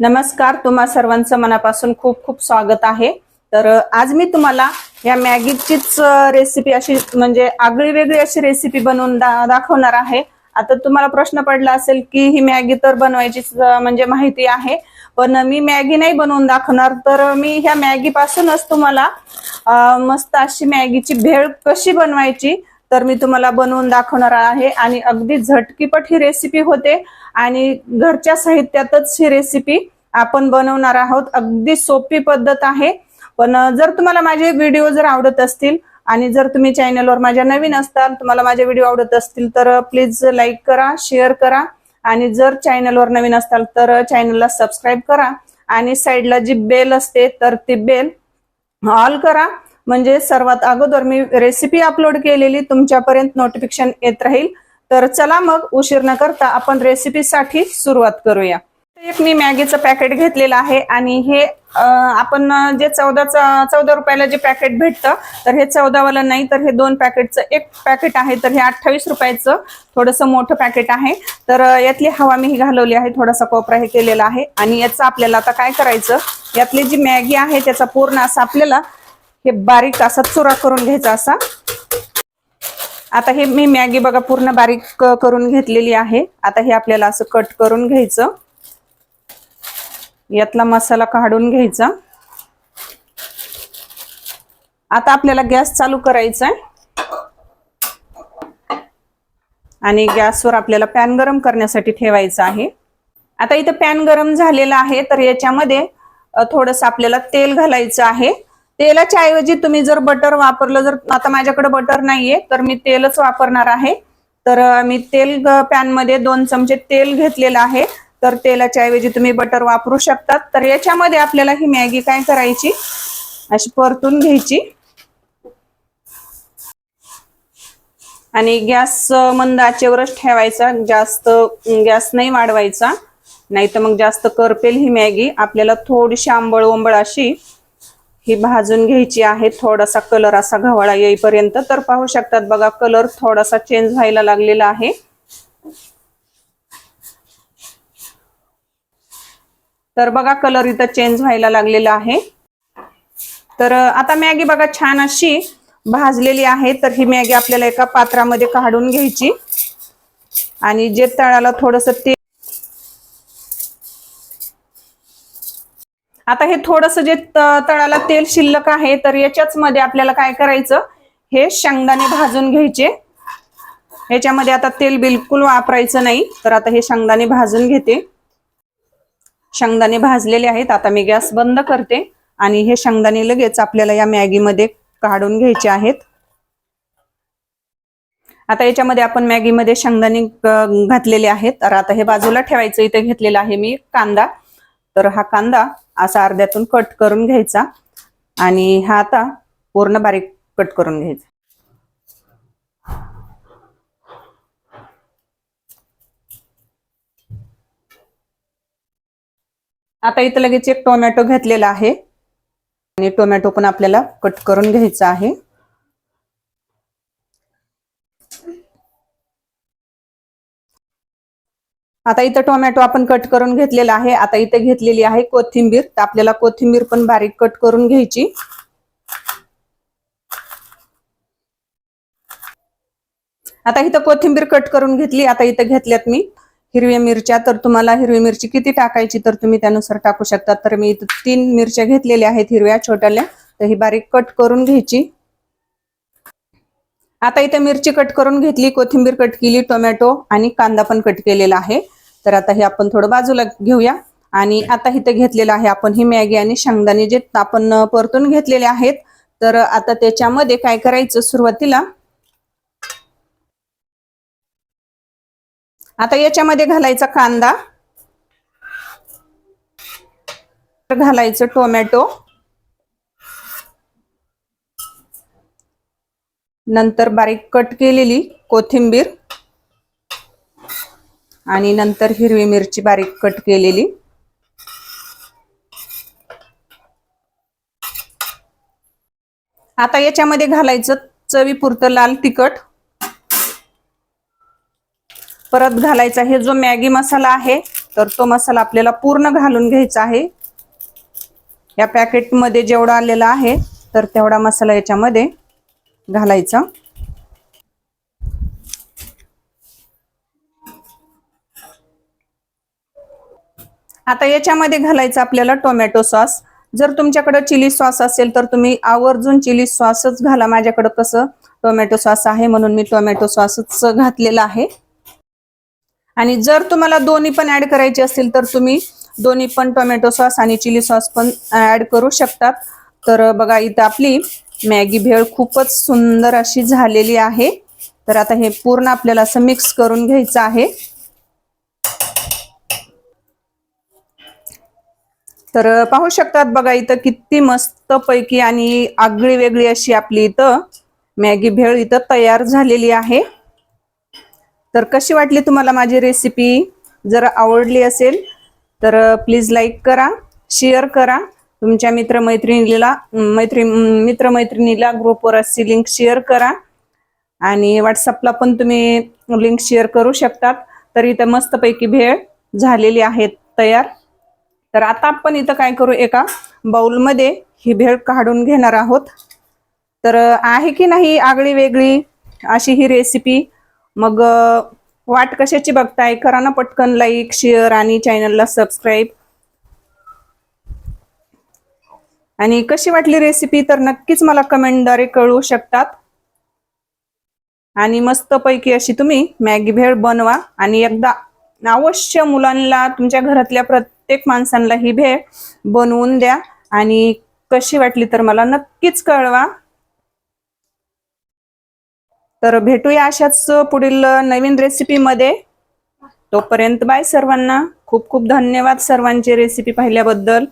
नमस्कार तुम्हा सर्वांचं मनापासून खूप खूप स्वागत आहे. तर आज मी तुम्हाला या मॅगीचीच रेसिपी अशी म्हणजे आगळी वेगळी अशी रेसिपी बनवून दा- दाखवणार आहे. आता तुम्हाला प्रश्न पडला असेल की ही मॅगी तर बनवायचीच म्हणजे माहिती आहे. पण मी मॅगी नाही बनवून दाखवणार. तर मी ह्या मॅगी पासूनच तुम्हाला मस्त अशी मॅगीची भेळ कशी बनवायची तर मी तुम्हाला बनवून दाखवणार आहे. आणि अगदी झटकीपट ही रेसिपी होते. आणि घरच्या साहित्यातच ही रेसिपी आपण बनवणार आहोत. अगदी सोपी पद्धत आहे. पण जर तुम्हाला माझे व्हिडिओ जर आवडत असतील आणि जर तुम्ही चॅनलवर माझ्या नवीन असताल तुम्हाला माझे व्हिडिओ आवडत असतील तर प्लीज लाईक करा शेअर करा. आणि जर चॅनलवर नवीन असताल तर चॅनलला सबस्क्राईब करा. आणि साईडला जी बेल असते तर ती बेल ऑल करा. म्हणजे सर्वात अगोदर मी रेसिपी अपलोड केलेली तुमच्यापर्यंत नोटिफिकेशन येत राहील. तर चला मग उशीर न करता आपण रेसिपीसाठी सुरुवात करूया. एक मी मॅगीचं पॅकेट घेतलेलं आहे आणि हे आपण जे चौदाचं चौदा रुपयाला जे पॅकेट भेटतं तर हे चौदावाला नाही तर हे दोन पॅकेटचं एक पॅकेट आहे तर हे अठ्ठावीस रुपयाचं थोडंसं मोठं पॅकेट आहे. तर यातली हवा मी घालवली आहे थोडासा कोपरा हे केलेला आहे. आणि याचं आपल्याला आता काय करायचं यातली जी मॅगी आहे त्याचा पूर्ण असा आपल्याला हे बारीक असा चुरा करून घ्यायचा असा. आता हे मी मॅगी बघा पूर्ण बारीक करून घेतलेली आहे. आता हे आपल्याला असं कट करून घ्यायचं. यातला मसाला काढून घ्यायचा. आता आपल्याला गॅस चालू करायचा आहे आणि गॅसवर आपल्याला पॅन गरम करण्यासाठी ठेवायचं आहे. आता इथं पॅन गरम झालेला आहे तर याच्यामध्ये थोडस आपल्याला तेल घालायचं आहे. तेलाच्या ऐवजी तुम्ही जर बटर वापरलं जर आता माझ्याकडे बटर नाहीये तर मी तेलच वापरणार आहे. तर मी तेल पॅनमध्ये दोन चमचे तेल घेतलेलं आहे. तर तेलाच्या ऐवजी तुम्ही बटर वापरू शकतात. तर याच्यामध्ये आपल्याला ही मॅगी काय करायची? अशी परतून घ्यायची. आणि गॅस मंद आचेवरच ठेवायचा. जास्त गॅस नाही वाढवायचा. नाही तर मग जास्त करपेल ही मॅगी. आपल्याला थोडीशी आंबळ ओंबळ अशी ही भाजून घ्यायची आहे. थोडासा कलर असा घवळा येईपर्यंत तर पाहू शकतात बघा कलर थोडासा चेंज व्हायला लागलेला आहे. तर बघा कलर इथं चेंज व्हायला लागलेला आहे. तर आता मॅगी बघा छान अशी भाजलेली आहे. तर ही मॅगी आपल्याला एका पात्रामध्ये काढून घ्यायची. आणि जे तळाला थोडस ते आता हे थोडस जे तळाला तेल शिल्लक आहे तर याच्याच मध्ये आपल्याला काय करायचं? हे शेंगदाणे भाजून घ्यायचे. ह्याच्यामध्ये आता तेल बिलकुल वापरायचं नाही तर आता हे शेंगदाणे भाजून घेते. शेंगदाणे भाजलेले आहेत आता मी गॅस बंद करते. आणि हे शेंगदाणे लगेच आपल्याला या मॅगीमध्ये काढून घ्यायचे आहेत. आता याच्यामध्ये आपण मॅगीमध्ये शेंगदाणे घातलेले आहेत. तर आता हे बाजूला ठेवायचं इथे घेतलेला आहे मी कांदा. तर हा कांदा असा अर्ध्यातून कट करून घ्यायचा. आणि हा आता पूर्ण बारीक कट करून घ्यायचा. आता इथं लगेच एक टोमॅटो घेतलेला आहे. आणि टोमॅटो पण आपल्याला कट करून घ्यायचा आहे. आता इथं टोमॅटो आपण कट करून घेतलेला आहे. आता इथे घेतलेली आहे कोथिंबीर. तर आपल्याला कोथिंबीर पण बारीक कट करून घ्यायची. आता इथं कोथिंबीर कट करून घेतली. आता इथं घेतल्यात मी हिरव्या मिरच्या. तर तुम्हाला हिरवी मिरची किती टाकायची तर तुम्ही त्यानुसार टाकू शकता. तर मी इथं तीन मिरच्या घेतलेल्या आहेत हिरव्या छोट्याल्या. तर ही बारीक कट करून घ्यायची. आता इथे मिरची कट करून घेतली कोथिंबीर कट केली टोमॅटो आणि कांदा पण कट केलेला आहे. तर आता हे आपण थोडं बाजूला घेऊया. आणि आता इथे घेतलेलं आहे आपण ही मॅगी आणि शेंगदाणे जे आपण परतून घेतलेले आहेत. तर आता त्याच्यामध्ये काय करायचं सुरुवातीला? आता याच्यामध्ये घालायचा कांदा. घालायचं टोमॅटो. नंतर बारीक कट केलेली कोथिंबीर आणि नंतर हिरवी मिरची बारीक कट केलेली. आता याच्यामध्ये घालायचं चवीपुरतं लाल तिखट. परत घालायचा हे जो मॅगी मसाला आहे तर तो मसाला आपल्याला पूर्ण घालून घ्यायचा आहे. या पॅकेटमध्ये जेवढा आलेला आहे तर तेवढा मसाला याच्यामध्ये घालायचा. आता याच्यामध्ये घालायचं आपल्याला टोमॅटो सॉस. जर तुमच्याकडे चिली सॉस असेल तर तुम्ही आवर्जून चिली सॉसच घाला. माझ्याकडे कसं टोमॅटो सॉस आहे म्हणून मी टोमॅटो सॉसच घातलेला आहे. आणि जर तुम्हाला दोन्ही पण ऍड करायचे असतील तर तुम्ही दोन्ही पण टोमॅटो सॉस आणि चिली सॉस पण ऍड करू शकतात. तर बघा इथं आपली मॅगी भेळ खूपच सुंदर अशी झालेली आहे. तर आता हे पूर्ण आपल्याला असं मिक्स करून घ्यायचं आहे. तर पाहू शकतात बघा इथं किती मस्त पैकी आणि आगळी वेगळी अशी आपली इथं मॅगी भेळ इथं तयार झालेली आहे. तर कशी वाटली तुम्हाला माझी रेसिपी जर आवडली असेल तर प्लीज लाईक करा शेअर करा. तुमच्या मित्रमैत्रिणीला मैत्री मित्रमैत्रिणीला ग्रुपवर अशी लिंक शेअर करा. आणि व्हॉट्सअपला पण तुम्ही लिंक शेअर करू शकतात. तर इथं मस्तपैकी भेळ झालेली आहे तयार. तर आता आपण इथं काय करू एका बाउलमध्ये ही भेळ काढून घेणार आहोत. तर आहे की नाही आगळी वेगळी अशी ही रेसिपी मग वाट कशाची बघताय? करा ना पटकन लाईक शेअर आणि चॅनलला सबस्क्राईब आणि कशी वाटली रेसिपी तर नक्कीच मला कमेंटद्वारे कळवू शकतात. आणि मस्तपैकी अशी तुम्ही मॅगी भेळ बनवा आणि एकदा अवश्य मुलांना तुमच्या घरातल्या प्रत्येक माणसांना ही भेळ बनवून द्या. आणि कशी वाटली तर मला नक्कीच कळवा. तर भेटूया अशाच पुढील नवीन रेसिपीमध्ये तोपर्यंत बाय सर्वांना. खूप खूप धन्यवाद सर्वांची रेसिपी पाहिल्याबद्दल.